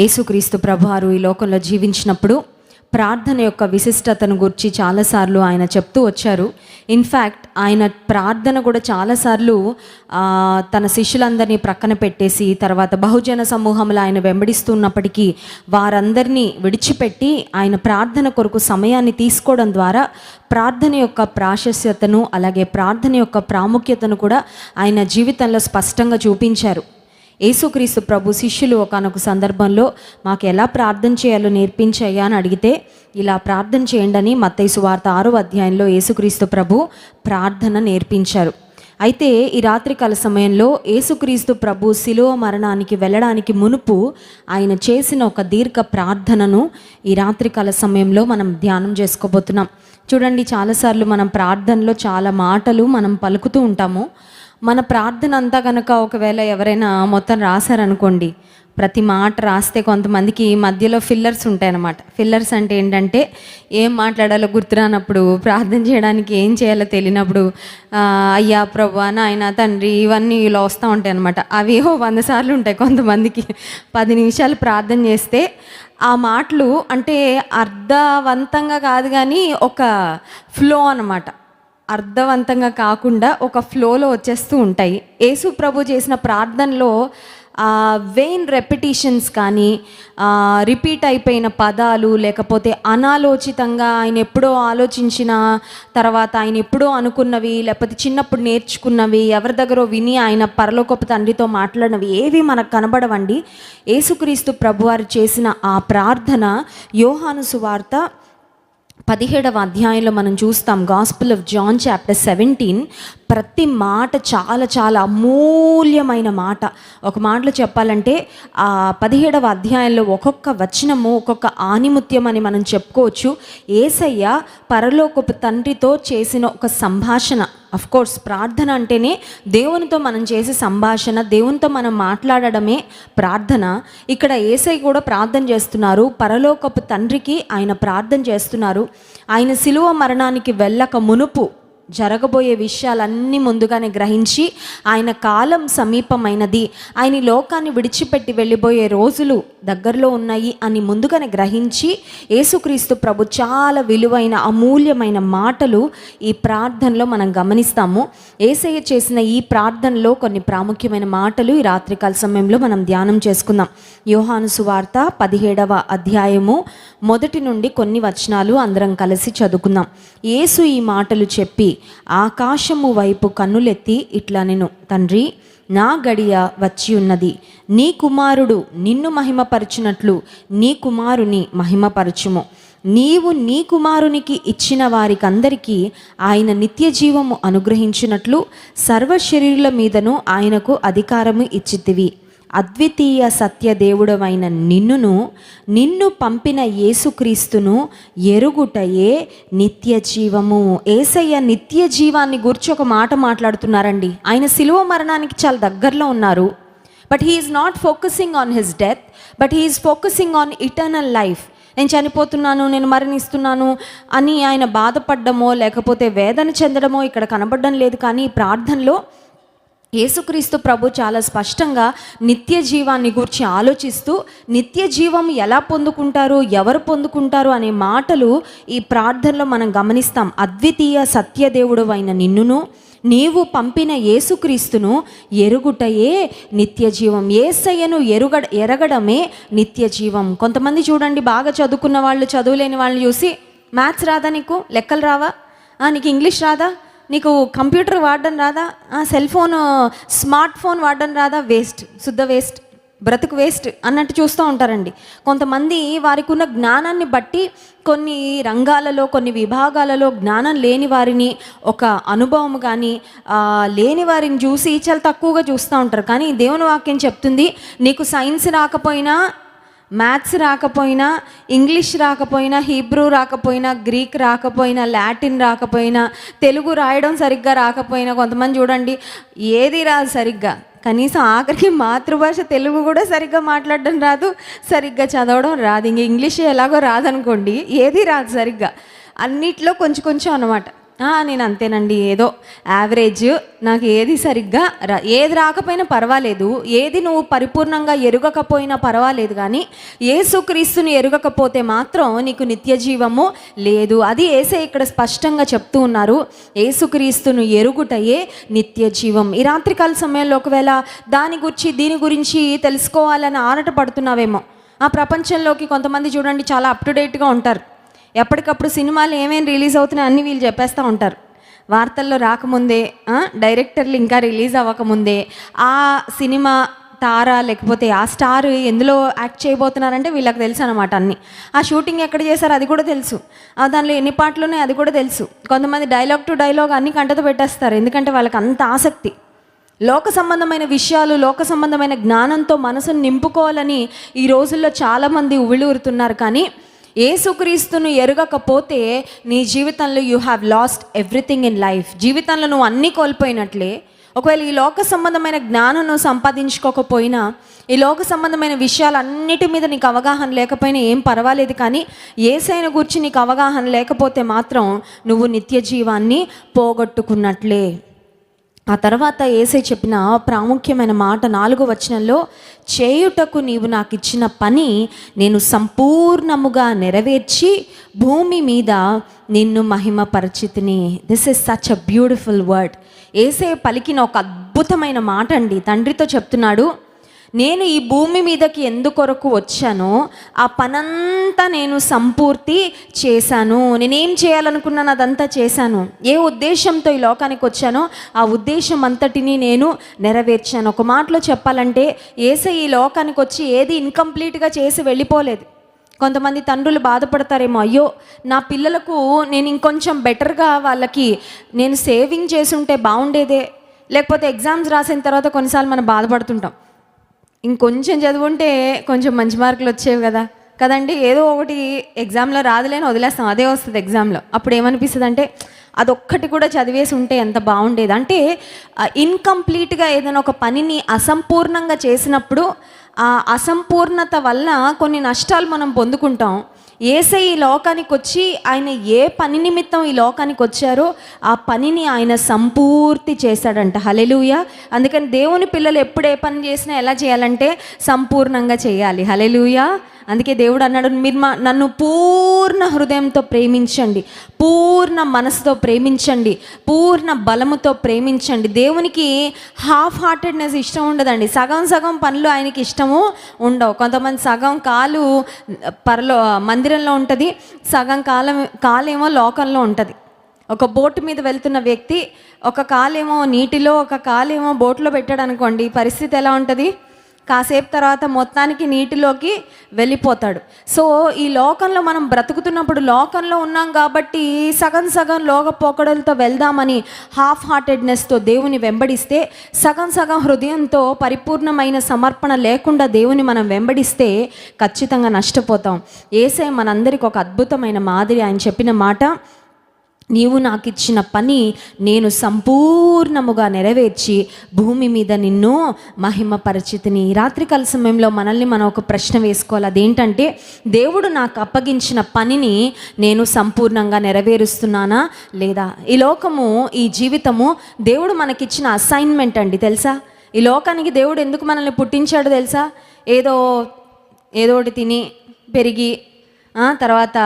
యేసుక్రీస్తు ప్రభువారు ఈ లోకంలో జీవించినప్పుడు ప్రార్థన యొక్క విశిష్టతను గురించి చాలాసార్లు ఆయన చెప్తూ వచ్చారు. ఇన్ఫ్యాక్ట్ ఆయన ప్రార్థన కూడా చాలాసార్లు తన శిష్యులందరినీ ప్రక్కన పెట్టేసి తర్వాత బహుజన సమూహంలో ఆయన వెంబడిస్తున్నప్పటికీ వారందరినీ విడిచిపెట్టి ఆయన ప్రార్థన కొరకు సమయాన్ని తీసుకోవడం ద్వారా ప్రార్థన యొక్క ప్రాశస్యతను అలాగే ప్రార్థన యొక్క ప్రాముఖ్యతను కూడా ఆయన జీవితంలో స్పష్టంగా చూపించారు. యేసుక్రీస్తు ప్రభు శిష్యులు ఒకనొక సందర్భంలో మాకు ఎలా ప్రార్థన చేయాలో నేర్పించయ్యా అని అడిగితే ఇలా ప్రార్థన చేయండి అని వార్త ఆరో అధ్యాయంలో యేసుక్రీస్తు ప్రభు ప్రార్థన నేర్పించారు. అయితే ఈ రాత్రికాల సమయంలో యేసుక్రీస్తు ప్రభు శిలువ మరణానికి వెళ్ళడానికి మునుపు ఆయన చేసిన ఒక దీర్ఘ ప్రార్థనను ఈ రాత్రికాల సమయంలో మనం ధ్యానం చేసుకోబోతున్నాం. చూడండి చాలాసార్లు మనం ప్రార్థనలో చాలా మాటలు మనం పలుకుతూ ఉంటాము. మన ప్రార్థన అంతా కనుక ఒకవేళ ఎవరైనా మొత్తం రాశారనుకోండి ప్రతి మాట రాస్తే కొంతమందికి మధ్యలో ఫిల్లర్స్ ఉంటాయన్నమాట. ఫిల్లర్స్ అంటే ఏంటంటే ఏం మాట్లాడాలో గుర్తురానప్పుడు ప్రార్థన చేయడానికి ఏం చేయాలో తెలియనప్పుడు అయ్యా ప్రభు నాయన తండ్రి ఇవన్నీ ఇలా వస్తూ ఉంటాయి అనమాట అవి ఏవో వంద సార్లు ఉంటాయి కొంతమందికి. పది నిమిషాలు ప్రార్థన చేస్తే ఆ మాటలు అంటే అర్థవంతంగా కాదు కానీ ఒక ఫ్లో అనమాట అర్థవంతంగా కాకుండా ఒక ఫ్లోలో వచ్చేస్తూ ఉంటాయి. యేసు ప్రభు చేసిన ప్రార్థనలో వెయిన్ రెపిటీషన్స్ కానీ రిపీట్ అయిపోయిన పదాలు లేకపోతే అనాలోచితంగా ఆయన ఎప్పుడో ఆలోచించిన తర్వాత ఆయన ఎప్పుడో అనుకున్నవి లేకపోతే చిన్నప్పుడు నేర్చుకున్నవి ఎవరి దగ్గర విని ఆయన పరలోకపు తండ్రితో మాట్లాడినవి ఏవి మనకు కనబడవండి. యేసుక్రీస్తు ప్రభువారు చేసిన ఆ ప్రార్థన యోహాను సువార్త పదిహేడవ అధ్యాయంలో మనం చూస్తాం gospel of John chapter seventeen ప్రతి మాట చాలా చాలా అమూల్యమైన మాట. ఒక మాటలో చెప్పాలంటే ఆ పదిహేడవ అధ్యాయంలో ఒక్కొక్క వచనము ఒక్కొక్క ఆనిముత్యం అని మనం చెప్పుకోవచ్చు. ఏసయ్య పరలోకపు తండ్రితో చేసిన ఒక సంభాషణ. అఫ్ కోర్స్ ప్రార్థన అంటేనే దేవునితో మనం చేసే సంభాషణ దేవునితో మనం మాట్లాడడమే ప్రార్థన. ఇక్కడ ఏసై కూడా ప్రార్థన చేస్తున్నారు. పరలోకపు తండ్రికి ఆయన ప్రార్థన చేస్తున్నారు. ఆయన శిలువ మరణానికి వెళ్ళక మునుపు జరగబోయే విషయాలన్నీ ముందుగానే గ్రహించి ఆయన కాలం సమీపమైనది. ఆయన లోకాన్ని విడిచిపెట్టి వెళ్ళిపోయే రోజులు దగ్గరలో ఉన్నాయి అని ముందుగానే గ్రహించి యేసుక్రీస్తు ప్రభు చాలా విలువైన అమూల్యమైన మాటలు ఈ ప్రార్థనలో మనం గమనిస్తాము. ఏసయ్య చేసిన ఈ ప్రార్థనలో కొన్ని ప్రాముఖ్యమైన మాటలు ఈ రాత్రికాల సమయంలో మనం ధ్యానం చేసుకుందాం. యోహాను సువార్త పదిహేడవ అధ్యాయము మొదటి నుండి కొన్ని వచనాలు అందరం కలిసి చదువుకుందాం. యేసు ఈ మాటలు చెప్పి ఆకాశము వైపు కన్నులెత్తి ఇట్లా నేను తండ్రి నా గడియ వచ్చి ఉన్నది. నీ కుమారుడు నిన్ను మహిమపరచునట్లు నీ కుమారుని మహిమపరచుము. నీవు నీ కుమారునికి ఇచ్చిన వారికందరికీ ఆయన నిత్య జీవము అనుగ్రహించినట్లు సర్వ శరీరుల మీదను ఆయనకు అధికారము ఇచ్చితివి. అద్వితీయ సత్యదేవుడమైన నిన్నును నిన్ను పంపిన యేసుక్రీస్తును ఎరుగుటయే నిత్య జీవము ఏసయ్య నిత్య జీవాన్ని గురించి ఒక మాట మాట్లాడుతున్నారండి. ఆయన శిలువ మరణానికి చాలా దగ్గరలో ఉన్నారు. But he's not focusing on his death but he's focusing on eternal life నేను చనిపోతున్నాను నేను మరణిస్తున్నాను అని ఆయన బాధపడ్డమో లేకపోతే వేదన చెందడమో ఇక్కడ కనబడడం లేదు. కానీ ప్రార్థనలో యేసుక్రీస్తు ప్రభు చాలా స్పష్టంగా నిత్య జీవాన్ని గురించి ఆలోచిస్తూ నిత్య జీవం ఎలా పొందుకుంటారు ఎవరు పొందుకుంటారు అనే మాటలు ఈ ప్రార్థనలో మనం గమనిస్తాం. అద్వితీయ సత్యదేవుడు అయిన నిన్నును నీవు పంపిన యేసుక్రీస్తును ఎరుగుటయే నిత్య జీవం. ఏసయ్యను ఎరుగ ఎరగడమే నిత్య జీవం. కొంతమంది చూడండి బాగా చదువుకున్న వాళ్ళు చదువులేని వాళ్ళని చూసి మ్యాథ్స్ రాదా నీకు? లెక్కలు రావా? ఆ, నీకు ఇంగ్లీష్ రాదా? నీకు కంప్యూటర్ వాడడం రాదా? సెల్ ఫోన్ స్మార్ట్ ఫోన్ వాడడం రాదా? వేస్ట్ శుద్ధ వేస్ట్ బ్రతుకు వేస్ట్ అన్నట్టు చూస్తూ ఉంటారండి. కొంతమంది వారికి ఉన్న జ్ఞానాన్ని బట్టి కొన్ని రంగాలలో కొన్ని విభాగాలలో జ్ఞానం లేని వారిని ఒక అనుభవం కానీ లేని వారిని చూసి చాలా తక్కువగా చూస్తూ ఉంటారు. కానీ దేవుని వాక్యం చెప్తుంది నీకు సైన్స్ రాకపోయినా మ్యాథ్స్ రాకపోయినా ఇంగ్లీష్ రాకపోయినా హీబ్రూ రాకపోయినా గ్రీక్ రాకపోయినా లాటిన్ రాకపోయినా తెలుగు రాయడం సరిగ్గా రాకపోయినా కొంతమంది చూడండి ఏది రాదు సరిగ్గా. కనీసం ఆఖరికి మాతృభాష తెలుగు కూడా సరిగ్గా మాట్లాడడం రాదు సరిగ్గా చదవడం రాదు. ఇంక ఇంగ్లీష్ ఎలాగో రాదనుకోండి ఏది రాదు సరిగ్గా. అన్నిట్లో కొంచెం కొంచెం అనమాట నేను అంతేనండి. ఏదో యావరేజ్ నాకు ఏది సరిగ్గా రా ఏది రాకపోయినా పర్వాలేదు. ఏది నువ్వు పరిపూర్ణంగా ఎరుగకపోయినా పర్వాలేదు కానీ ఏసుక్రీస్తుని ఎరుగకపోతే మాత్రం నీకు నిత్య జీవము లేదు. అది ఏసే ఇక్కడ స్పష్టంగా చెప్తూ ఉన్నారు. ఏసుక్రీస్తును ఎరుగుటయే నిత్య జీవం ఈ రాత్రికాల సమయంలో ఒకవేళ దాని గురించి దీని గురించి తెలుసుకోవాలని ఆనట పడుతున్నావేమో ఆ ప్రపంచంలోకి కొంతమంది చూడండి చాలా అప్ టు డేట్గా ఉంటారు. ఎప్పటికప్పుడు సినిమాలు ఏమేమి రిలీజ్ అవుతున్నాయి అన్నీ వీళ్ళు చెప్పేస్తూ ఉంటారు. వార్తల్లో రాకముందే డైరెక్టర్లు ఇంకా రిలీజ్ అవ్వకముందే ఆ సినిమా తార లేకపోతే ఆ స్టార్ ఎందులో యాక్ట్ చేయబోతున్నారంటే వీళ్ళకి తెలుసు అనమాట అన్ని. ఆ షూటింగ్ ఎక్కడ చేశారు అది కూడా తెలుసు. ఆ దానిలో ఎన్ని పాటలు ఉన్నాయి అది కూడా తెలుసు. కొంతమంది డైలాగ్ టు డైలాగ్ అన్ని కంటతో పెట్టేస్తారు. ఎందుకంటే వాళ్ళకి అంత ఆసక్తి. లోక సంబంధమైన విషయాలు లోక సంబంధమైన జ్ఞానంతో మనసును నింపుకోవాలని ఈ రోజుల్లో చాలామంది ఉవిళూరుతున్నారు కానీ ఏసుక్రీస్తును ఎరగకపోతే నీ జీవితంలో you have lost everything in life జీవితంలో నువ్వు అన్నీ కోల్పోయినట్లే. ఒకవేళ ఈ లోక సంబంధమైన జ్ఞానం నువ్వు సంపాదించుకోకపోయినా ఈ లోక సంబంధమైన విషయాలన్నిటి మీద నీకు అవగాహన లేకపోయినా ఏం పర్వాలేదు కానీ ఏసైన గురించి నీకు అవగాహన లేకపోతే మాత్రం నువ్వు నిత్య జీవాన్ని పోగొట్టుకున్నట్లే. ఆ తర్వాత ఏసై చెప్పిన ప్రాముఖ్యమైన మాట నాలుగో వచనంలో చేయుటకు నీవు నాకు ఇచ్చిన పని నేను సంపూర్ణముగా నెరవేర్చి భూమి మీద నిన్ను మహిమపరచితిని. This is such a beautiful word ఏసే పలికిన ఒక అద్భుతమైన మాట అండి. తండ్రితో చెప్తున్నాడు నేను ఈ భూమి మీదకి ఎందుకొరకు వచ్చానో ఆ పనంతా నేను సంపూర్తి చేశాను. నేనేం చేయాలనుకున్నాను అదంతా చేశాను. ఏ ఉద్దేశంతో ఈ లోకానికి వచ్చానో ఆ ఉద్దేశం అంతటిని నేను నెరవేర్చాను. ఒక మాటలో చెప్పాలంటే ఏసై ఈ లోకానికి వచ్చి ఏది ఇన్కంప్లీట్గా చేసి వెళ్ళిపోలేదు. కొంతమంది తండ్రులు బాధపడతారేమో అయ్యో నా పిల్లలకు నేను ఇంకొంచెం బెటర్గా వాళ్ళకి నేను సేవింగ్ చేసి ఉంటే బాగుండేదే. లేకపోతే ఎగ్జామ్స్ రాసిన తర్వాత కొన్నిసార్లు మనం బాధపడుతుంటాం. ఇంకొంచెం చదువుంటే కొంచెం మంచి మార్కులు వచ్చేవి కదా. కదండి ఏదో ఒకటి ఎగ్జామ్లో రాదులేని వదిలేస్తాం అదే వస్తుంది ఎగ్జామ్లో. అప్పుడు ఏమనిపిస్తుంది అంటే అదొక్కటి కూడా చదివేసి ఉంటే ఎంత బాగుండేది. అంటే ఇన్కంప్లీట్గా ఏదైనా ఒక పనిని అసంపూర్ణంగా చేసినప్పుడు ఆ అసంపూర్ణత వల్ల కొన్ని నష్టాలు మనం పొందుకుంటాం. ఏసై ఈ లోకానికి వచ్చి ఆయన ఏ పని నిమిత్తం ఈ లోకానికి వచ్చారో ఆ పనిని ఆయన సంపూర్తి చేశాడంట. హలెలుయ అందుకని దేవుని పిల్లలు ఎప్పుడు ఏ పని చేసినా ఎలా చేయాలంటే సంపూర్ణంగా చేయాలి. హలెలుయా అందుకే దేవుడు అన్నాడు మీరు మా నన్ను పూర్ణ హృదయంతో ప్రేమించండి పూర్ణ మనసుతో ప్రేమించండి పూర్ణ బలముతో ప్రేమించండి. దేవునికి హాఫ్ హార్టెడ్నెస్ ఇష్టం ఉండదండి. సగం సగం పనులు ఆయనకి ఇష్టము ఉండవు. కొంతమంది సగం కాలు పరలో మందిరంలో ఉంటుంది సగం కాలం కాలేమో లోకంలో ఉంటుంది. ఒక బోటు మీద వెళ్తున్న వ్యక్తి ఒక కాలేమో నీటిలో ఒక కాలేమో బోట్లో పెట్టాడు అనుకోండి పరిస్థితి ఎలా ఉంటుంది? కాసేపు తర్వాత మొత్తానికి నీటిలోకి వెళ్ళిపోతాడు. సో ఈ లోకంలో మనం బ్రతుకుతున్నప్పుడు లోకంలో ఉన్నాం కాబట్టి సగం సగం లోక పోకడలతో వెళ్దామని హాఫ్ హార్టెడ్నెస్తో దేవుని వెంబడిస్తే సగం సగం హృదయంతో పరిపూర్ణమైన సమర్పణ లేకుండా దేవుని మనం వెంబడిస్తే ఖచ్చితంగా నష్టపోతాం. ఏసే మనందరికి ఒక అద్భుతమైన మాదిరి ఆయన చెప్పిన మాట నీవు నాకు ఇచ్చిన పని నేను సంపూర్ణముగా నెరవేర్చి భూమి మీద నిన్ను మహిమపరిచితిని. రాత్రి రాత్రికాల సమయంలో మనల్ని మనం ఒక ప్రశ్న వేసుకోవాలి. అదేంటంటే దేవుడు నాకు అప్పగించిన పనిని నేను సంపూర్ణంగా నెరవేరుస్తున్నానా లేదా? ఈ లోకము ఈ జీవితము దేవుడు మనకిచ్చిన అసైన్మెంట్ అండి తెలుసా? ఈ లోకానికి దేవుడు ఎందుకు మనల్ని పుట్టించాడు తెలుసా? ఏదో ఏదో ఒకటి తిని పెరిగి తర్వాత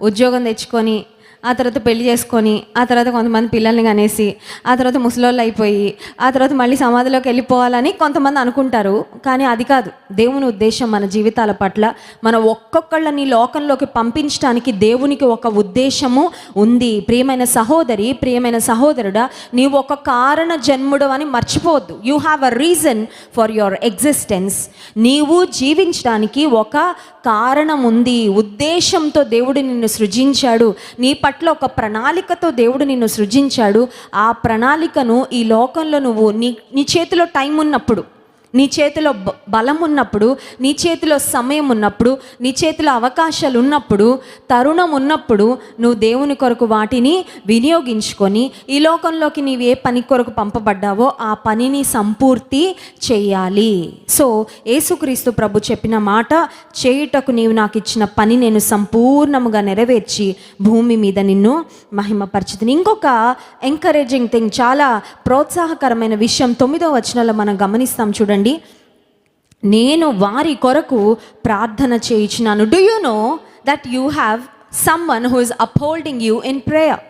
ఉద్యోగం తెచ్చుకొని ఆ తర్వాత పెళ్ళి చేసుకొని ఆ తర్వాత కొంతమంది పిల్లల్ని కనేసి ఆ తర్వాత ముసలోళ్ళు అయిపోయి ఆ తర్వాత మళ్ళీ సమాధిలోకి వెళ్ళిపోవాలని కొంతమంది అనుకుంటారు. కానీ అది కాదు. దేవుని ఉద్దేశం మన జీవితాల పట్ల మన ఒక్కొక్కళ్ళని లోకంలోకి పంపించడానికి దేవునికి ఒక ఉద్దేశము ఉంది. ప్రియమైన సహోదరి ప్రియమైన సహోదరుడా నీవు ఒక కారణ జన్ముడు అని మర్చిపోవద్దు. You have a reason for your existence నీవు జీవించడానికి ఒక కారణం ఉంది. ఉద్దేశంతో దేవుడు నిన్ను సృజించాడు. నీ పట్ల ఒక ప్రణాళికతో దేవుడు నిన్ను సృజించాడు. ఆ ప్రణాళికను ఈ లోకంలో నువ్వు నీ నీ చేతిలో టైం ఉన్నప్పుడు నీ చేతిలో బలం ఉన్నప్పుడు నీ చేతిలో సమయం ఉన్నప్పుడు నీ చేతిలో అవకాశాలు ఉన్నప్పుడు తరుణం ఉన్నప్పుడు నువ్వు దేవుని కొరకు వాటిని వినియోగించుకొని ఈ లోకంలోకి నీవు ఏ పని కొరకు పంపబడ్డావో ఆ పనిని సంపూర్తి చేయాలి. సో యేసుక్రీస్తు ప్రభు చెప్పిన మాట చేయుటకు నీవు నాకు ఇచ్చిన పని నేను సంపూర్ణముగా నెరవేర్చి భూమి మీద నిన్ను మహిమపరచుతుంది ఇంకొక ఎంకరేజింగ్ థింగ్ చాలా ప్రోత్సాహకరమైన విషయం తొమ్మిదో వచనంలో మనం గమనిస్తాం చూడండి. నేను వారి కొరకు ప్రార్థన చేయించినాను do you know that you have someone who is upholding you in prayer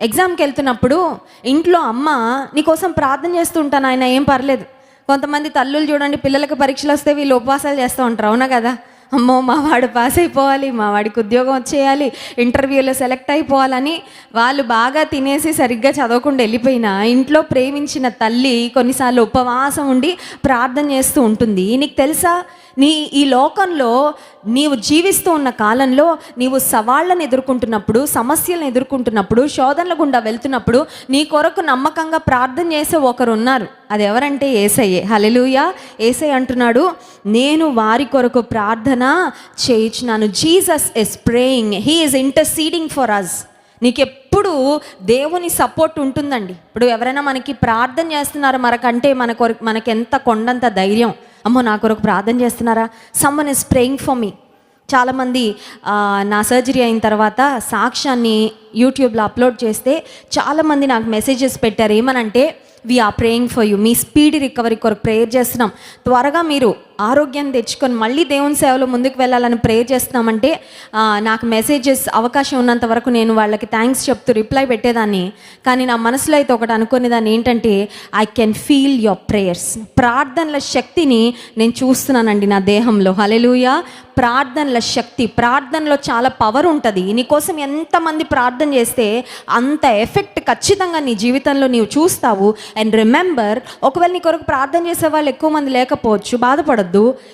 ఎగ్జామ్కి వెళ్తున్నప్పుడు ఇంట్లో అమ్మ నీకోసం ప్రార్థన చేస్తూ ఉంటాను ఆయన ఏం పర్లేదు. కొంతమంది తల్లులు చూడండి పిల్లలకు పరీక్షలు వస్తే వీళ్ళు ఉపవాసాలు చేస్తూ ఉంటారు అవునా కదా? అమ్మో మా వాడు పాస్ అయిపోవాలి మా వాడికి ఉద్యోగం వచ్చేయాలి ఇంటర్వ్యూలో సెలెక్ట్ అయిపోవాలని వాళ్ళు బాగా తినేసి సరిగ్గా చదవకుండా వెళ్ళిపోయిన ఇంట్లో ప్రేమించిన తల్లి కొన్నిసార్లు ఉపవాసం ఉండి ప్రార్థన చేస్తూ ఉంటుంది. నీకు తెలుసా? నీ ఈ లోకంలో నీవు జీవిస్తూ ఉన్న కాలంలో నీవు సవాళ్ళను ఎదుర్కొంటున్నప్పుడు సమస్యలను ఎదుర్కొంటున్నప్పుడు శోధనల గుండా వెళ్తున్నప్పుడు నీ కొరకు నమ్మకంగా ప్రార్థన చేసే ఒకరు ఉన్నారు. అది ఎవరంటే ఏసయ్యే. హలెలుయా ఏసై అంటున్నాడు నేను వారి కొరకు ప్రార్థన చేయించినాను. Jesus is praying he is interceding for us నీకెప్పుడు దేవుని సపోర్ట్ ఉంటుందండి. ఇప్పుడు ఎవరైనా మనకి ప్రార్థన చేస్తున్నారు మనకంటే మన కొరకు మనకెంత కొండంత ధైర్యం. అమ్మో నా కొరకు ప్రార్థన చేస్తున్నారా? Someone is praying for me చాలామంది నా సర్జరీ అయిన తర్వాత సాక్ష్యాన్ని యూట్యూబ్లో అప్లోడ్ చేస్తే చాలామంది నాకు మెసేజెస్ పెట్టారు. ఏమనంటే we are praying for you me speed recovery కొరకు ప్రేయర్ చేస్తున్నాం. త్వరగా మీరు ఆరోగ్యాన్ని తెచ్చుకొని మళ్ళీ దేవుని సేవలో ముందుకు వెళ్ళాలని ప్రేయర్ చేస్తున్నామంటే నాకు మెసేజెస్ అవకాశం ఉన్నంత వరకు నేను వాళ్ళకి థ్యాంక్స్ చెప్తూ రిప్లై పెట్టేదాన్ని. కానీ నా మనసులో అయితే ఒకటి అనుకునేదాన్ని ఏంటంటే I can feel your prayers ప్రార్థనల శక్తిని నేను చూస్తున్నానండి నా దేహంలో. హలెలుయా ప్రార్థనల శక్తి. ప్రార్థనలో చాలా పవర్ ఉంటుంది. నీకోసం ఎంతమంది ప్రార్థన చేస్తే అంత ఎఫెక్ట్ ఖచ్చితంగా నీ జీవితంలో నీవు చూస్తావు. అండ్ రిమెంబర్ ఒకవేళ నీ కొరకు ప్రార్థన చేసే వాళ్ళు ఎక్కువ మంది లేకపోవచ్చు బాధపడద్దు.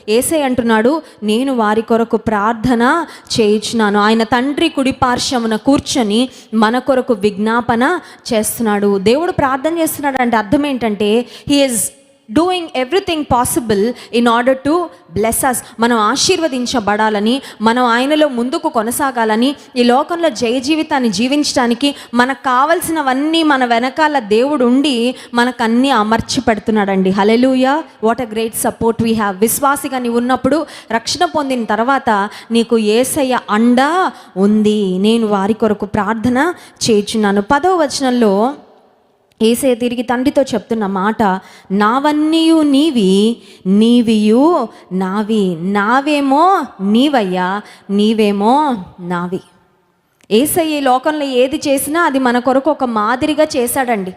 ఏసై అంటున్నాడు నేను వారి కొరకు ప్రార్థన చేయించున్నాను. ఆయన తండ్రి కుడి పార్శ్వమున కూర్చొని మన కొరకు విజ్ఞాపన చేస్తున్నాడు. దేవుడు ప్రార్థన చేస్తున్నాడు అంటే అర్థం ఏంటంటే he's doing everything possible in order to bless us మనం ఆశీర్వదించబడాలని మనం ఆయనలో ముందుకు కొనసాగాలని ఈ లోకంలో జయ జీవితాన్ని జీవించడానికి మనకు కావలసినవన్నీ మన వెనకాల దేవుడు ఉండి మనకు అన్నీ అమర్చి పెడుతున్నాడండి. Hallelujah what a great support we have విశ్వాసిగా నీవు ఉన్నప్పుడు రక్షణ పొందిన తర్వాత నీకు ఏసయ్య అండ ఉంది. నేను వారి కొరకు ప్రార్థన చేయుచున్నాను. పదవ వచనంలో ఏసే తిరిగి తండ్రితో చెప్తున్న మాట నావన్నీయు నీవి నీవియు నావి నావేమో నీవయ్యా నీవేమో నావి. ఏసయ్య ఈ లోకంలో ఏది చేసినా అది మన కొరకు ఒక మాదిరిగా చేశాడండి.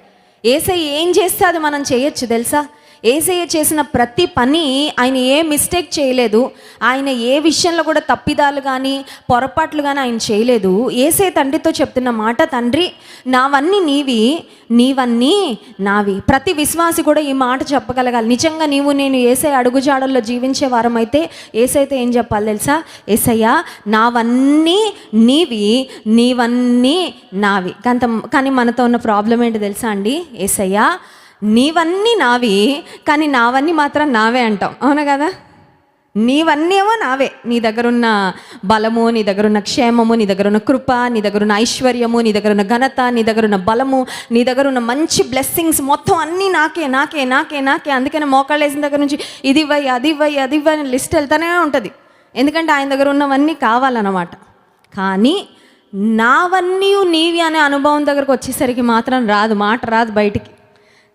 ఏసై ఏం చేస్తే అది మనం చేయొచ్చు తెలుసా? ఏసయ్య చేసిన ప్రతి పని ఆయన ఏ మిస్టేక్ చేయలేదు ఆయన ఏ విషయంలో కూడా తప్పిదాలు కానీ పొరపాట్లు కానీ ఆయన చేయలేదు. ఏసే తండ్రితో చెప్తున్న మాట తండ్రి నావన్నీ నీవి నీవన్నీ నావి. ప్రతి విశ్వాసి కూడా ఈ మాట చెప్పగలగాలి. నిజంగా నీవు నేను ఏసై అడుగుజాడల్లో జీవించే వారమైతే ఏసైతే ఏం చెప్పాలి తెలుసా? ఏసయ్య నావన్నీ నీవి నీవన్నీ నావి. కంత కానీ మనతో ఉన్న ప్రాబ్లం ఏంటి తెలుసా అండి? ఏసయ్యా నీవన్నీ నావి కానీ నావన్నీ మాత్రం నావే అంటాం. అవునా కదా? నీవన్నీ ఏమో నావే. నీ దగ్గరున్న బలము నీ దగ్గరున్న క్షేమము నీ దగ్గరున్న కృప నీ దగ్గరున్న ఐశ్వర్యము నీ దగ్గరున్న ఘనత నీ దగ్గరున్న బలము నీ దగ్గరున్న మంచి బ్లెస్సింగ్స్ మొత్తం అన్నీ నాకే నాకే నాకే నాకే. అందుకనే మోకాళ్ళేసిన దగ్గర నుంచి ఇది ఇవ్వయి అది ఇవ్వయి అది ఇవ్వని లిస్ట్ వెళ్తానే ఉంటుంది. ఎందుకంటే ఆయన దగ్గర ఉన్నవన్నీ కావాలన్నమాట. కానీ నావన్నీ నీవి అనే అనుభవం దగ్గరకు వచ్చేసరికి మాత్రం రాదు మాట రాదు బయటికి.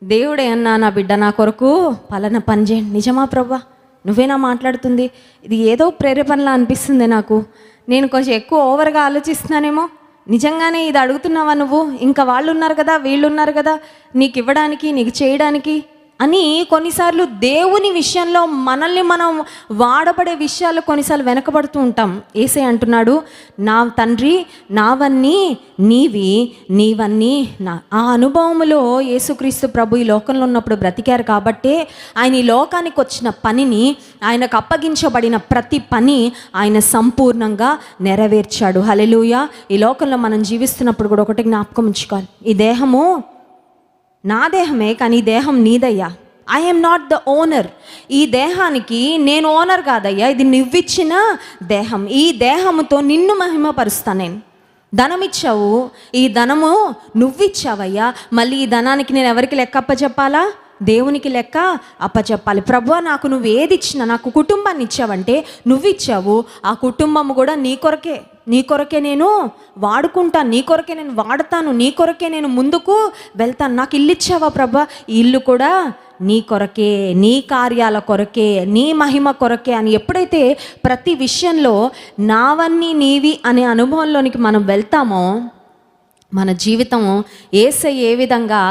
దేవుడే అన్నా నా బిడ్డ నా కొరకు పలానా పని చేయండి. నిజమా ప్రభా? నువ్వేనా మాట్లాడుతుంది? ఇది ఏదో ప్రేరేపణలా అనిపిస్తుంది నాకు. నేను కొంచెం ఎక్కువ ఓవర్గా ఆలోచిస్తున్నానేమో. నిజంగానే ఇది అడుగుతున్నావా నువ్వు? ఇంకా వాళ్ళు ఉన్నారు కదా వీళ్ళు ఉన్నారు కదా. నీకు ఇవ్వడానికి నీకు చేయడానికి. అని కొన్నిసార్లు దేవుని విషయంలో మనల్ని మనం వాడబడే విషయాలు కొన్నిసార్లు వెనకబడుతూ ఉంటాం. ఏసే అంటున్నాడు నా తండ్రి నావన్నీ నీవి నీవన్నీ నా ఆ అనుభవములో యేసుక్రీస్తు ప్రభు ఈ లోకంలో ఉన్నప్పుడు బ్రతికారు కాబట్టే ఆయన ఈ లోకానికి వచ్చిన పనిని ఆయనకు అప్పగించబడిన ప్రతి పని ఆయన సంపూర్ణంగా నెరవేర్చాడు. హలెలుయ ఈ లోకంలో మనం జీవిస్తున్నప్పుడు కూడా ఒకటి జ్ఞాపకం ఉంచుకోవాలి. ఈ దేహము నా దేహమే కానీ దేహం నీదయ్యా. ఐఎమ్ నాట్ ద ఓనర్ ఈ దేహానికి నేను ఓనర్ కాదయ్యా. ఇది నువ్విచ్చిన దేహం. ఈ దేహముతో నిన్ను మహిమపరుస్తా నేను. ధనం ఇచ్చావు ఈ ధనము నువ్విచ్చావయ్యా. మళ్ళీ ఈ ధనానికి నేను ఎవరికి లెక్క అప్పచెప్పాలా? దేవునికి లెక్క అప్పచెప్పాలి. ప్రభు నాకు నువ్వు ఏది ఇచ్చినా నాకు కుటుంబాన్ని ఇచ్చావంటే నువ్వు ఇచ్చావు ఆ కుటుంబం కూడా నీ కొరకే. నీ కొరకే నేను వాడుకుంటాను నీ కొరకే నేను వాడతాను నీ కొరకే నేను ముందుకు వెళ్తాను. నాకు ఇల్లు ఇచ్చావా ప్రభా? ఈ ఇల్లు కూడా నీ కొరకే నీ కార్యాల కొరకే నీ మహిమ కొరకే అని ఎప్పుడైతే ప్రతి విషయంలో నావన్నీ నీవి అనే అనుభవంలోనికి మనం వెళ్తామో మన జీవితం ఏసై ఏ విధంగా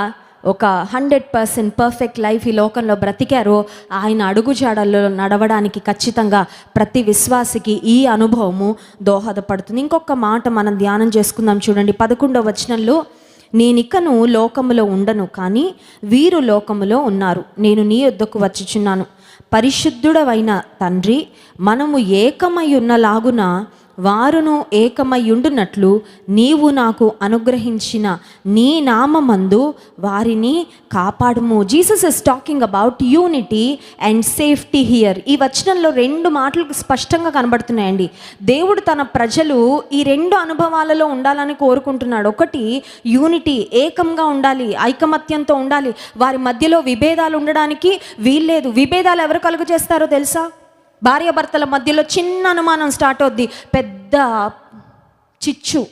ఒక హండ్రెడ్ పర్సెంట్ పర్ఫెక్ట్ లైఫ్ ఈ లోకంలో బ్రతికారో ఆయన అడుగుజాడల్లో నడవడానికి ఖచ్చితంగా ప్రతి విశ్వాసికి ఈ అనుభవము దోహదపడుతుంది. ఇంకొక మాట మనం ధ్యానం చేసుకుందాం చూడండి. పదకొండవ వచనంలో నేనికను లోకములో ఉండను కానీ వీరు లోకములో ఉన్నారు. నేను నీ యొద్దకు వచ్చుచున్నాను. పరిశుద్ధుడవైన తండ్రి మనము ఏకమై ఉన్నలాగున వారును ఏకమయ్యుండునట్లు నీవు నాకు అనుగ్రహించిన నీ నామమందు వారిని కాపాడుము. Jesus is talking about unity and safety here ఈ వచనంలో రెండు మాటలు స్పష్టంగా కనబడుతున్నాయండి. దేవుడు తన ప్రజలు ఈ రెండు అనుభవాలలో ఉండాలని కోరుకుంటున్నాడు. ఒకటి యూనిటీ ఏకంగా ఉండాలి ఐకమత్యంతో ఉండాలి. వారి మధ్యలో విభేదాలు ఉండడానికి వీల్లేదు. విభేదాలు ఎవరు కలుగు చేస్తారో తెలుసా? భార్యాభర్తల మధ్యలో చిన్న అనుమానం స్టార్ట్ అవుద్ది. పెద్ద చిచ్చు.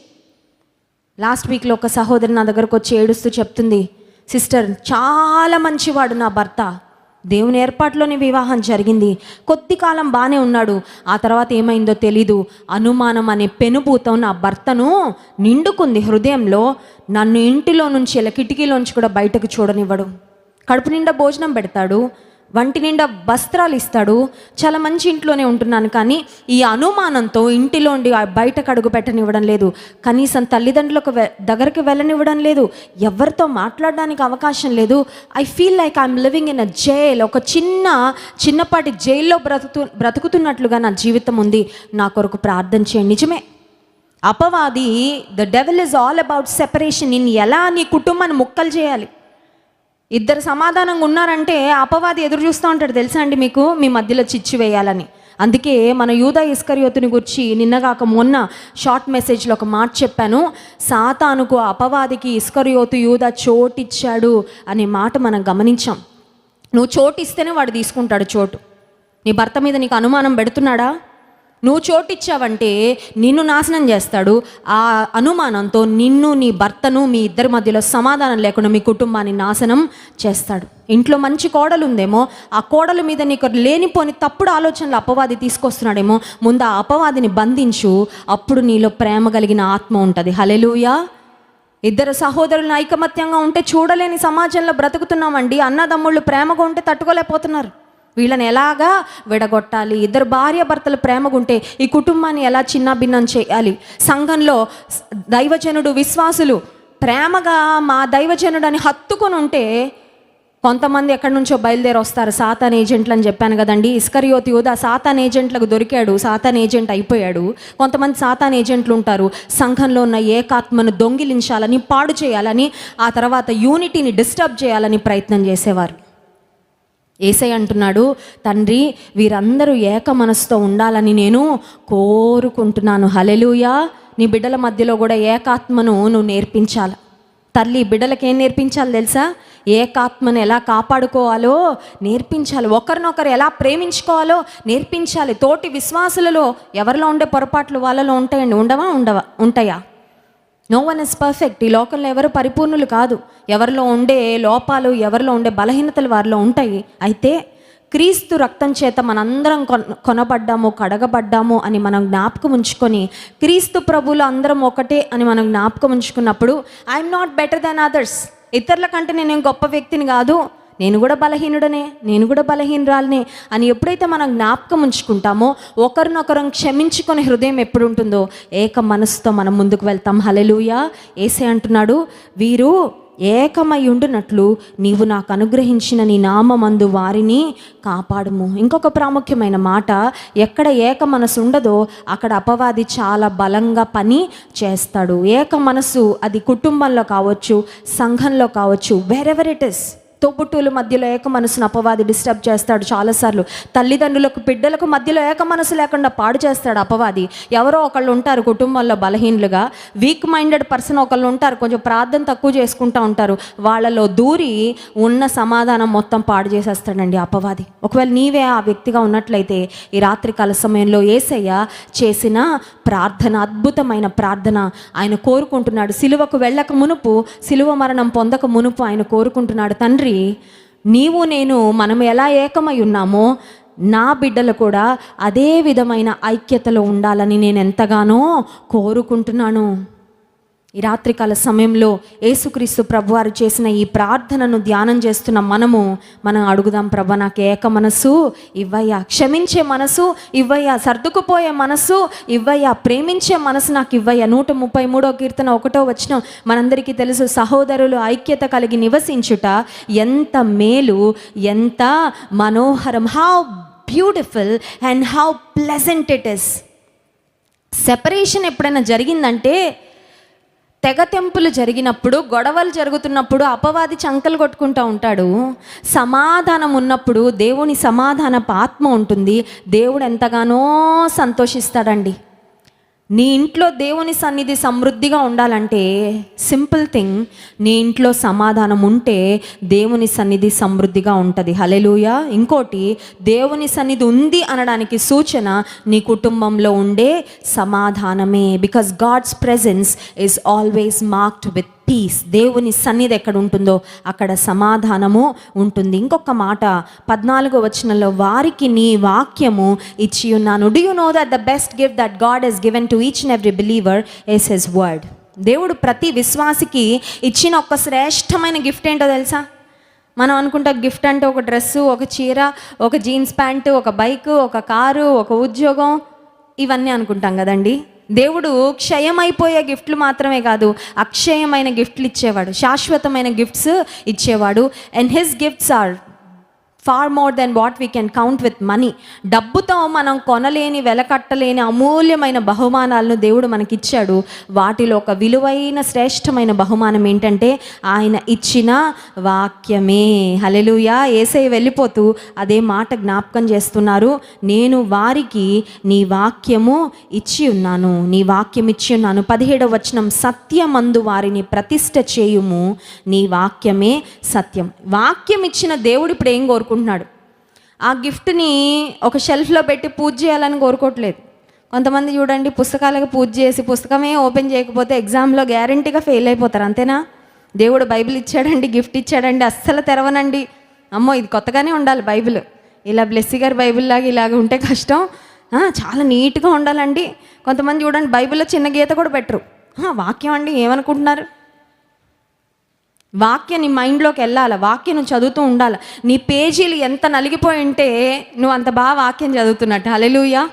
లాస్ట్ వీక్లో ఒక సహోదరి నా దగ్గరకు వచ్చి ఏడుస్తూ చెప్తుంది సిస్టర్ చాలా మంచివాడు నా భర్త. దేవుని ఏర్పాటులోనే వివాహం జరిగింది. కొద్ది కాలం బాగానే ఉన్నాడు. ఆ తర్వాత ఏమైందో తెలీదు. అనుమానం అనే పెనుభూతం నా భర్తను నిండుకుంది హృదయంలో. నన్ను ఇంటిలో నుంచి ఇలా కిటికీలోంచి కూడా బయటకు చూడనివ్వడు. కడుపు నిండా భోజనం పెడతాడు. వంటి నిండా వస్త్రాలు ఇస్తాడు. చాలా మంచి ఇంట్లోనే ఉంటున్నాను కానీ ఈ అనుమానంతో ఇంటిలోండి ఉండి బయటకు అడుగు పెట్టనివ్వడం లేదు. కనీసం తల్లిదండ్రులకు దగ్గరికి వెళ్ళనివ్వడం లేదు. ఎవరితో మాట్లాడడానికి అవకాశం లేదు. I feel like I'm living in a jail ఒక చిన్న చిన్నపాటి జైల్లో బ్రతుకు బ్రతుకుతున్నట్లుగా నా జీవితం ఉంది. నా కొరకు ప్రార్థన చేయండి. నిజమే. అపవాది the devil is all about separation in ఎలా నీ కుటుంబాన్ని ముక్కలు చేయాలి? ఇద్దరు సమాధానంగా ఉన్నారంటే అపవాది ఎదురు చూస్తూ ఉంటాడు తెలుసా అండి మీకు? మీ మధ్యలో చిచ్చు వేయాలని. అందుకే మన యూదా ఇస్కర్యోతుని గురించి నిన్నగాక మొన్న షార్ట్ మెసేజ్లో ఒక మాట చెప్పాను. సాతానుకు అపవాదికి ఇస్కర్యోతు యూదా చోటిచ్చాడు అనే మాట మనం గమనించాం. నువ్వు చోటు ఇస్తేనే వాడు తీసుకుంటాడు చోటు. నీ భర్త మీద నీకు అనుమానం పెడుతున్నాడా? నువ్వు చోటిచ్చావంటే నిన్ను నాశనం చేస్తాడు. ఆ అనుమానంతో నిన్ను నీ భర్తను మీ ఇద్దరి మధ్యలో సమాధానం లేకుండా మీ కుటుంబాన్ని నాశనం చేస్తాడు. ఇంట్లో మంచి కోడలు ఉందేమో ఆ కోడల మీద నీకు లేనిపోని తప్పుడు ఆలోచనలు అపవాది తీసుకొస్తున్నాడేమో ముందు ఆ అపవాదిని బంధించు. అప్పుడు నీలో ప్రేమ కలిగిన ఆత్మ ఉంటుంది. హలెలుయా ఇద్దరు సహోదరులను ఐకమత్యంగా ఉంటే చూడలేని సమాజంలో బ్రతుకుతున్నామండి. అన్నదమ్ముళ్ళు ప్రేమగా ఉంటే తట్టుకోలేకపోతున్నారు. వీళ్ళని ఎలాగా విడగొట్టాలి? ఇద్దరు భార్య భర్తలు ప్రేమగా ఉంటే ఈ కుటుంబాన్ని ఎలా చిన్న భిన్నం చేయాలి? సంఘంలో దైవజనుడు విశ్వాసులు ప్రేమగా మా దైవజనుడు అని హత్తుకొని ఉంటే కొంతమంది ఎక్కడి నుంచో బయలుదేరి వస్తారు. సాతాన్ ఏజెంట్లు అని చెప్పాను కదండి. ఇస్కరియోతి యూదా సాతాన్ ఏజెంట్లకు దొరికాడు. సాతాన్ ఏజెంట్ అయిపోయాడు. కొంతమంది సాతాన్ ఏజెంట్లు ఉంటారు. సంఘంలో ఉన్న ఏకాత్మను దొంగిలించాలని పాడు చేయాలని ఆ తర్వాత యూనిటీని డిస్టర్బ్ చేయాలని ప్రయత్నం చేసేవారు. ఏసై అంటున్నాడు తండ్రి వీరందరూ ఏక మనసుతో ఉండాలని నేను కోరుకుంటున్నాను. హలెలుయా నీ బిడ్డల మధ్యలో కూడా ఏకాత్మను నువ్వు నేర్పించాలి. తల్లి బిడ్డలకేం నేర్పించాలి తెలుసా? ఏకాత్మను ఎలా కాపాడుకోవాలో నేర్పించాలి. ఒకరినొకరు ఎలా ప్రేమించుకోవాలో నేర్పించాలి. తోటి విశ్వాసులలో ఎవరిలో ఉండే పొరపాట్లు వాళ్ళలో ఉంటాయండి. ఉండవా? ఉండవా? ఉంటాయా? నో వన్ ఇస్ పర్ఫెక్ట్ ఈ లోకంలో ఎవరు పరిపూర్ణులు కాదు. ఎవరిలో ఉండే లోపాలు ఎవరిలో ఉండే బలహీనతలు వారిలో ఉంటాయి. అయితే క్రీస్తు రక్తం చేత మనందరం కొన కొనబడ్డాము కడగబడ్డాము అని మనం జ్ఞాపకం ఉంచుకొని క్రీస్తు ప్రభులు అందరం ఒకటే అని మనం జ్ఞాపకం ఉంచుకున్నప్పుడు I'm not better than others ఇతరుల కంటే నేను గొప్ప వ్యక్తిని కాదు. నేను కూడా బలహీనుడనే నేను కూడా బలహీనరాలనే అని ఎప్పుడైతే మనం జ్ఞాపకం ఉంచుకుంటామో ఒకరినొకరం క్షమించుకునే హృదయం ఎప్పుడు ఉంటుందో ఏక మనసుతో మనం ముందుకు వెళ్తాం. హలెలుయా ఏసే అంటున్నాడు వీరు ఏకమై ఉండునట్లు నీవు నాకు అనుగ్రహించిన నీ నామందు వారిని కాపాడుము. ఇంకొక ప్రాముఖ్యమైన మాట ఎక్కడ ఏక మనసు ఉండదో అక్కడ అపవాది చాలా బలంగా పని చేస్తాడు. ఏక మనసు అది కుటుంబంలో కావచ్చు సంఘంలో కావచ్చు వెరెవర్ ఇట్ ఇస్ తోబుట్టువుల మధ్యలో ఏక మనసును అపవాది డిస్టర్బ్ చేస్తాడు చాలాసార్లు. తల్లిదండ్రులకు బిడ్డలకు మధ్యలో ఏక మనసు లేకుండా పాడు చేస్తాడు అపవాది. ఎవరో ఒకళ్ళు ఉంటారు కుటుంబంలో బలహీనులుగా. వీక్ మైండెడ్ పర్సన్ ఒకళ్ళు ఉంటారు కొంచెం ప్రార్థన తక్కువ చేసుకుంటూ ఉంటారు. వాళ్ళలో దూరి ఉన్న సమాధానం మొత్తం పాడు చేసేస్తాడండి అపవాది. ఒకవేళ నీవే ఆ వ్యక్తిగా ఉన్నట్లయితే ఈ రాత్రి కాల సమయంలో ఏసయ్య చేసిన ప్రార్థన అద్భుతమైన ప్రార్థన ఆయన కోరుకుంటున్నాడు. సిలువకు వెళ్ళక మునుపు సిలువ మరణం పొందక మునుపు ఆయన కోరుకుంటున్నాడు. తండ్రి నీవు నేను మనం ఎలా ఏకమై ఉన్నామో నా బిడ్డలు కూడా అదే విధమైన ఐక్యతలో ఉండాలని నేను ఎంతగానో కోరుకుంటున్నాను. ఈ రాత్రికాల సమయంలో యేసుక్రీస్తు ప్రభువారు చేసిన ఈ ప్రార్థనను ధ్యానం చేస్తున్న మనము మనం అడుగుదాం ప్రభ నాకు ఏక మనసు ఇవ్వయ్యా క్షమించే మనసు ఇవ్వయ్యా సర్దుకుపోయే మనసు ఇవ్వయ్యా ప్రేమించే మనసు నాకు ఇవ్వయ్యా. నూట ముప్పై మూడో కీర్తన ఒకటో వచ్చిన మనందరికీ తెలుసు సహోదరులు ఐక్యత కలిగి నివసించుట ఎంత మేలు ఎంత మనోహరం how beautiful and how pleasant it is separation ఎప్పుడైనా జరిగిందంటే తెగతెంపులు జరిగినప్పుడు గొడవలు జరుగుతున్నప్పుడు అపవాది చంకలు కొట్టుకుంటూ ఉంటాడు. సమాధానం ఉన్నప్పుడు దేవుని సమాధానపు ఆత్మ ఉంటుంది. దేవుడు ఎంతగానో సంతోషిస్తాడండి. నీ ఇంట్లో దేవుని సన్నిధి సమృద్ధిగా ఉండాలంటే సింపుల్ థింగ్. నీ ఇంట్లో సమాధానం ఉంటే దేవుని సన్నిధి సమృద్ధిగా ఉంటుంది. హలెలుయ ఇంకోటి దేవుని సన్నిధి ఉంది అనడానికి సూచన నీ కుటుంబంలో ఉండే సమాధానమే. Because God's presence is always marked with peace దేవుని సన్నిధి ఎక్కడ ఉంటుందో అక్కడ సమాధానము ఉంటుంది. ఇంకొక మాట పద్నాలుగో వచనంలో వారికి నీ వాక్యము ఇచ్చి ఉన్నాను do you know that the best gift that God has given to each and every believer is his word దేవుడు ప్రతి విశ్వాసికి ఇచ్చిన ఒక శ్రేష్టమైన గిఫ్ట్ ఏంటో తెలుసా? మనం అనుకుంటా గిఫ్ట్ అంటే ఒక డ్రెస్సు ఒక చీర ఒక జీన్స్ ప్యాంటు ఒక బైక్ ఒక కారు ఒక ఉద్యోగం ఇవన్నీ అనుకుంటాం కదండీ. దేవుడు క్షయమైపోయే గిఫ్ట్లు మాత్రమే కాదు అక్షయమైన గిఫ్ట్లు ఇచ్చేవాడు శాశ్వతమైన గిఫ్ట్స్ ఇచ్చేవాడు. And his gifts are far more than what we can count with money డబ్బుతో మనం కొనలేని వెలకట్టలేని అమూల్యమైన బహుమానాలను దేవుడు మనకిచ్చాడు. వాటిలో ఒక విలువైన శ్రేష్టమైన బహుమానం ఏంటంటే ఆయన ఇచ్చిన వాక్యమే. హలెలుయా ఏసై వెళ్ళిపోతూ అదే మాట జ్ఞాపకం చేస్తున్నారు. నేను వారికి నీ వాక్యము ఇచ్చి ఉన్నాను. నీ వాక్యం ఇచ్చి ఉన్నాను. పదిహేడవ వచనం సత్యమందు వారిని ప్రతిష్ట చేయుము. నీ వాక్యమే సత్యం. వాక్యం ఇచ్చిన దేవుడు ఇప్పుడు ఏం కోరుకుంటున్నాడు? ఆ గిఫ్ట్ని ఒక షెల్ఫ్లో పెట్టి పూజ చేయాలని కోరుకోవట్లేదు. కొంతమంది చూడండి పుస్తకాలకు పూజ చేసి పుస్తకమే ఓపెన్ చేయకపోతే ఎగ్జామ్లో గ్యారంటీగా ఫెయిల్ అయిపోతారు అంతేనా? దేవుడు బైబిల్ ఇచ్చాడండి గిఫ్ట్ ఇచ్చాడండి అస్సలు తెరవనండి. అమ్మో ఇది కొత్తగానే ఉండాలి బైబిల్. ఇలా బ్లెస్సీ గారి బైబిల్ లాగా ఇలాగ ఉంటే కష్టం. చాలా నీట్గా ఉండాలండి. కొంతమంది చూడండి బైబిల్లో చిన్న గీత కూడా పెట్టరు. వాక్యం అండి ఏమనుకుంటున్నారు? వాక్యం నీ మైండ్లోకి వెళ్ళాలి? వాక్యం నువ్వు చదువుతూ ఉండాలి? నీ పేజీలు ఎంత నలిగిపోయి ఉంటే నువ్వు అంత బాగా వాక్యం చదువుతున్నట్టు. హలెలుయా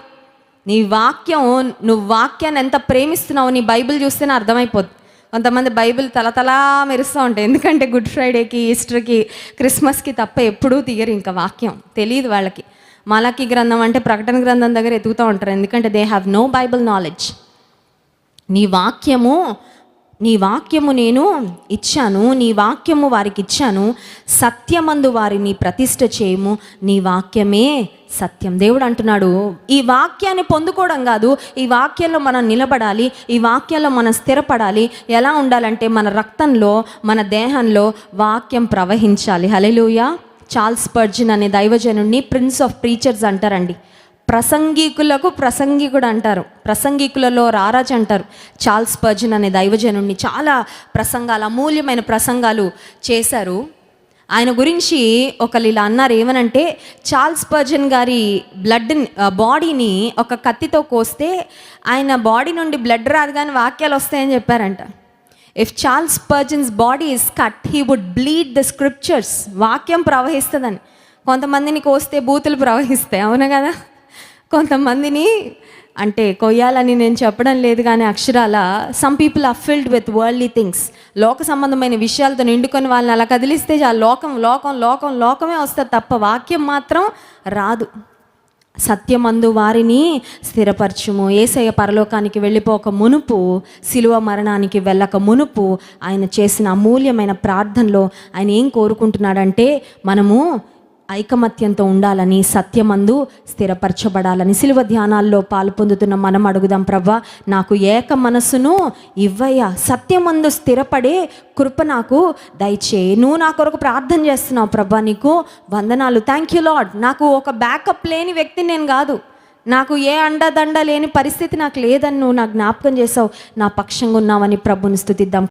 నీ వాక్యం నువ్వు వాక్యాన్ని ఎంత ప్రేమిస్తున్నావు నీ బైబిల్ చూస్తేనే అర్థమైపోద్ది. కొంతమంది బైబిల్ తలతలా మెరుస్తూ ఉంటాయి. ఎందుకంటే గుడ్ ఫ్రైడేకి ఈస్టర్కి క్రిస్మస్కి తప్ప ఎప్పుడూ తీయరు ఇంకా వాక్యం. తెలియదు వాళ్ళకి. మలకి గ్రంథం అంటే ప్రకటన గ్రంథం దగ్గర ఎదుగుతూ ఉంటారు. ఎందుకంటే they have no Bible knowledge నీ వాక్యము నీ వాక్యము నేను ఇచ్చాను నీ వాక్యము వారికి ఇచ్చాను సత్యమందు వారిని ప్రతిష్ట చేయము నీ వాక్యమే సత్యం. దేవుడు అంటున్నాడు ఈ వాక్యాన్ని పొందుకోవడం కాదు ఈ వాక్యంలో మనం నిలబడాలి ఈ వాక్యంలో మనం స్థిరపడాలి. ఎలా ఉండాలంటే మన రక్తంలో మన దేహంలో వాక్యం ప్రవహించాలి. హలెలుయా చార్ల్స్ పర్జిన్ అనే దైవజనుడిని ప్రిన్స్ ఆఫ్ ప్రీచర్స్ అంటారండి. ప్రసంగికులకు ప్రసంగికుడు అంటారు. ప్రసంగికులలో రారాజ్ అంటారు. చార్ల్స్ పర్జన్ అనే దైవజనుడిని చాలా ప్రసంగాలు అమూల్యమైన ప్రసంగాలు చేశారు. ఆయన గురించి ఒకళ్ళు ఇలా అన్నారు ఏమనంటే చార్ల్స్ పర్జన్ గారి బ్లడ్ బాడీని ఒక కత్తితో కోస్తే ఆయన బాడీ నుండి బ్లడ్ రాదు కానీ వాక్యాలు వస్తాయని చెప్పారంట. If Charles Spurgeon's body is cut he would bleed the scriptures వాక్యం ప్రవహిస్తుందని. కొంతమందిని కోస్తే బూతులు ప్రవహిస్తాయి అవునా కదా? కొంతమందిని అంటే కొయ్యాలని నేను చెప్పడం లేదు కానీ అక్షరాల some people are filled with worldly things లోక సంబంధమైన విషయాలతో నిండుకొని వాళ్ళని అలా కదిలిస్తే ఆ లోకం లోకం లోకం లోకమే వస్తుంది తప్ప వాక్యం మాత్రం రాదు. సత్యమందు వారిని స్థిరపరచుము. ఏసయ్య పరలోకానికి వెళ్ళిపోక మునుపు శిలువ మరణానికి వెళ్ళక మునుపు ఆయన చేసిన అమూల్యమైన ప్రార్థనలో ఆయన ఏం కోరుకుంటున్నాడంటే మనము ఐకమత్యంతో ఉండాలని సత్యమందు స్థిరపరచబడాలని శిలువ ధ్యానాల్లో పాలు పొందుతున్న మనం అడుగుదాం ప్రభా నాకు ఏక మనస్సును ఇవ్వయ్యా. సత్యమందు స్థిరపడే కృప నాకు దయచే నువ్వు నా కొరకు ప్రార్థన చేస్తున్నావు ప్రవ్వా నీకు వందనాలు. థ్యాంక్ యూ లాడ్ నాకు ఒక బ్యాకప్ లేని వ్యక్తి నేను కాదు. నాకు ఏ అండదండ లేని పరిస్థితి నాకు లేదని నువ్వు నాకు జ్ఞాపకం చేసావు. నా పక్షంగా ఉన్నావని ప్రభుని స్థుతిద్దాం.